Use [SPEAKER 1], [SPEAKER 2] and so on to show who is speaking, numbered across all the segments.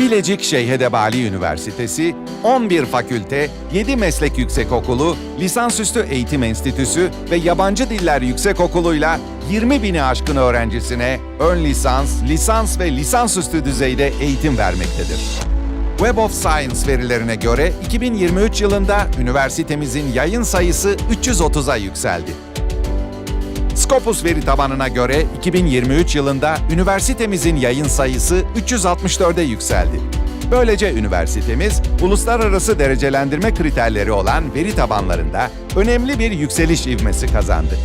[SPEAKER 1] Bilecik Şeyhedebali Üniversitesi, 11 fakülte, 7 meslek yüksekokulu, lisansüstü eğitim enstitüsü ve yabancı diller yüksekokuluyla 20 bini aşkın öğrencisine ön lisans, lisans ve lisansüstü düzeyde eğitim vermektedir. Web of Science verilerine göre 2023 yılında üniversitemizin yayın sayısı 330'a yükseldi. Scopus veri tabanına göre 2023 yılında üniversitemizin yayın sayısı 364'e yükseldi. Böylece üniversitemiz uluslararası derecelendirme kriterleri olan veri tabanlarında önemli bir yükseliş ivmesi kazandı.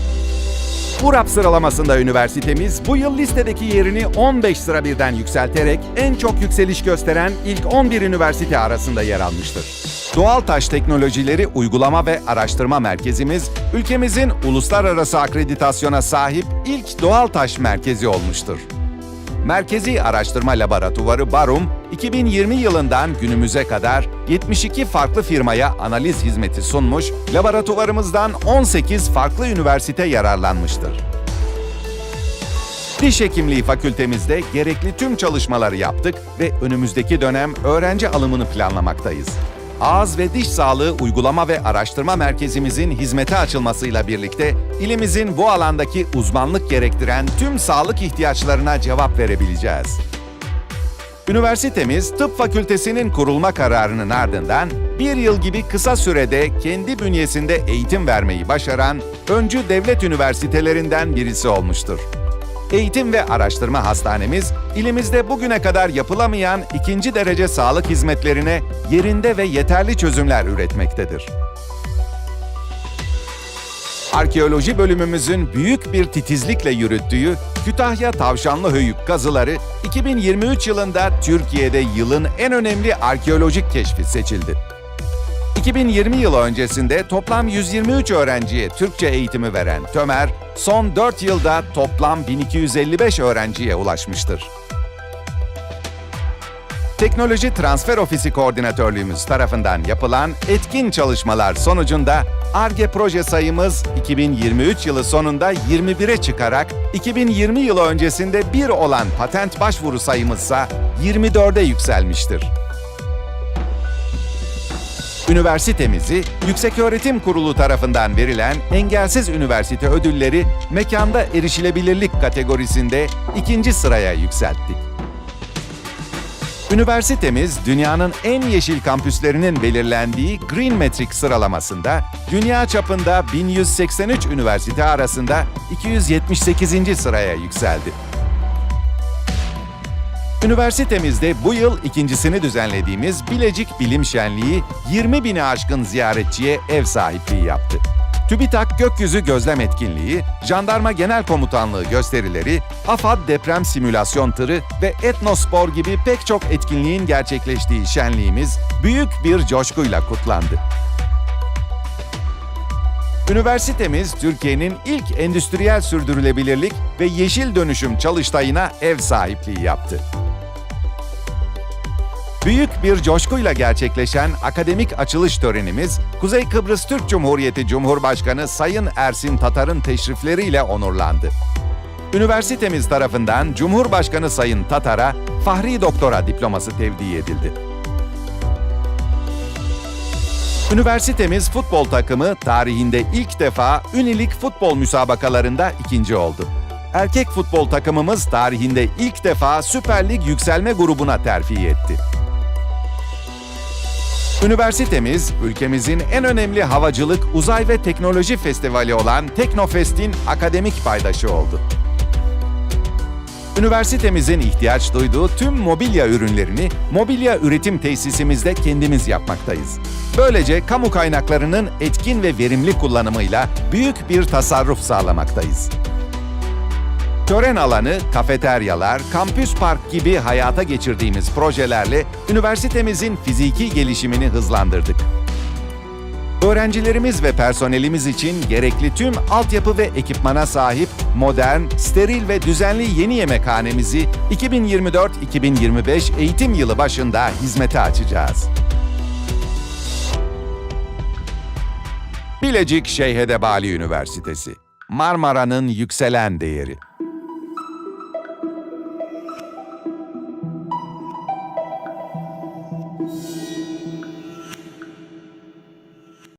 [SPEAKER 1] URAP sıralamasında üniversitemiz bu yıl listedeki yerini 15 sıra birden yükselterek en çok yükseliş gösteren ilk 11 üniversite arasında yer almıştır. Doğal Taş Teknolojileri Uygulama ve Araştırma Merkezimiz, ülkemizin uluslararası akreditasyona sahip ilk doğal taş merkezi olmuştur. Merkezi Araştırma Laboratuvarı Barum, 2020 yılından günümüze kadar 72 farklı firmaya analiz hizmeti sunmuş, laboratuvarımızdan 18 farklı üniversite yararlanmıştır. Diş Hekimliği Fakültemizde gerekli tüm çalışmaları yaptık ve önümüzdeki dönem öğrenci alımını planlamaktayız. Ağız ve Diş Sağlığı Uygulama ve Araştırma Merkezimizin hizmete açılmasıyla birlikte ilimizin bu alandaki uzmanlık gerektiren tüm sağlık ihtiyaçlarına cevap verebileceğiz. Üniversitemiz Tıp Fakültesinin kurulma kararının ardından bir yıl gibi kısa sürede kendi bünyesinde eğitim vermeyi başaran öncü devlet üniversitelerinden birisi olmuştur. Eğitim ve Araştırma Hastanemiz, ilimizde bugüne kadar yapılamayan ikinci derece sağlık hizmetlerine yerinde ve yeterli çözümler üretmektedir. Arkeoloji bölümümüzün büyük bir titizlikle yürüttüğü Kütahya Tavşanlı Höyük kazıları 2023 yılında Türkiye'de yılın en önemli arkeolojik keşfi seçildi. 2020 yılı öncesinde toplam 123 öğrenciye Türkçe eğitimi veren Tömer, son 4 yılda toplam 1255 öğrenciye ulaşmıştır. Teknoloji Transfer Ofisi Koordinatörlüğümüz tarafından yapılan etkin çalışmalar sonucunda ARGE proje sayımız 2023 yılı sonunda 21'e çıkarak 2020 yılı öncesinde 1 olan patent başvuru sayımızsa 24'e yükselmiştir. Üniversitemizi Yükseköğretim Kurulu tarafından verilen Engelsiz Üniversite Ödülleri Mekanda Erişilebilirlik kategorisinde ikinci sıraya yükselttik. Üniversitemiz dünyanın en yeşil kampüslerinin belirlendiği Green Metric sıralamasında dünya çapında 1183 üniversite arasında 278. sıraya yükseldi. Üniversitemizde bu yıl ikincisini düzenlediğimiz Bilecik Bilim Şenliği 20 bini aşkın ziyaretçiye ev sahipliği yaptı. TÜBİTAK Gökyüzü Gözlem Etkinliği, Jandarma Genel Komutanlığı gösterileri, AFAD Deprem Simülasyon Tırı ve Etnospor gibi pek çok etkinliğin gerçekleştiği şenliğimiz büyük bir coşkuyla kutlandı. Üniversitemiz Türkiye'nin ilk endüstriyel sürdürülebilirlik ve yeşil dönüşüm çalıştayına ev sahipliği yaptı. Büyük bir coşkuyla gerçekleşen akademik açılış törenimiz, Kuzey Kıbrıs Türk Cumhuriyeti Cumhurbaşkanı Sayın Ersin Tatar'ın teşrifleriyle onurlandı. Üniversitemiz tarafından Cumhurbaşkanı Sayın Tatar'a Fahri Doktora diploması tevdi edildi. Üniversitemiz futbol takımı tarihinde ilk defa Ünilik futbol müsabakalarında ikinci oldu. Erkek futbol takımımız tarihinde ilk defa Süper Lig yükselme grubuna terfi etti. Üniversitemiz, ülkemizin en önemli havacılık, uzay ve teknoloji festivali olan Teknofest'in akademik paydaşı oldu. Üniversitemizin ihtiyaç duyduğu tüm mobilya ürünlerini mobilya üretim tesisimizde kendimiz yapmaktayız. Böylece kamu kaynaklarının etkin ve verimli kullanımıyla büyük bir tasarruf sağlamaktayız. Tören alanı, kafeteryalar, kampüs park gibi hayata geçirdiğimiz projelerle üniversitemizin fiziki gelişimini hızlandırdık. Öğrencilerimiz ve personelimiz için gerekli tüm altyapı ve ekipmana sahip modern, steril ve düzenli yeni yemekhanemizi 2024-2025 eğitim yılı başında hizmete açacağız. Bilecik Şeyhedebali Üniversitesi Marmara'nın yükselen değeri